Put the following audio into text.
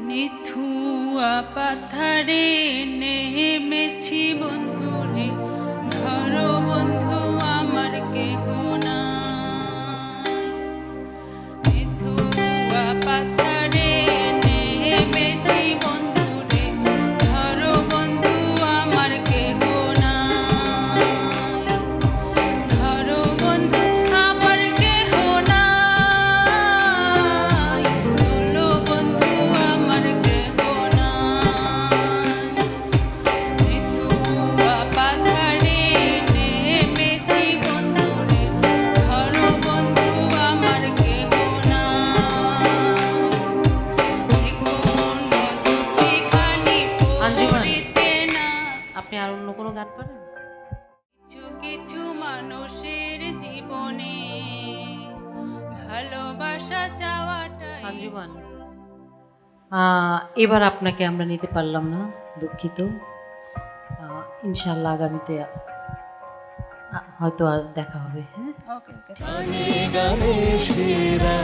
নিথুয়া পাথারে নেমেছি বন্ধুরে আপনি আর অন্য কোনো গান পারেন? কিছু কিছু মানুষের জীবনে ভালোবাসা চাওয়াটাই আঞ্জুমান এবার আপনাকে আমরা নিতে পারলাম না দুঃখিত। ইনশাল্লাহ আগামীতে হয়তো আর দেখা হবে হ্যাঁ? ওকে ওকে গানে গানে সেরা।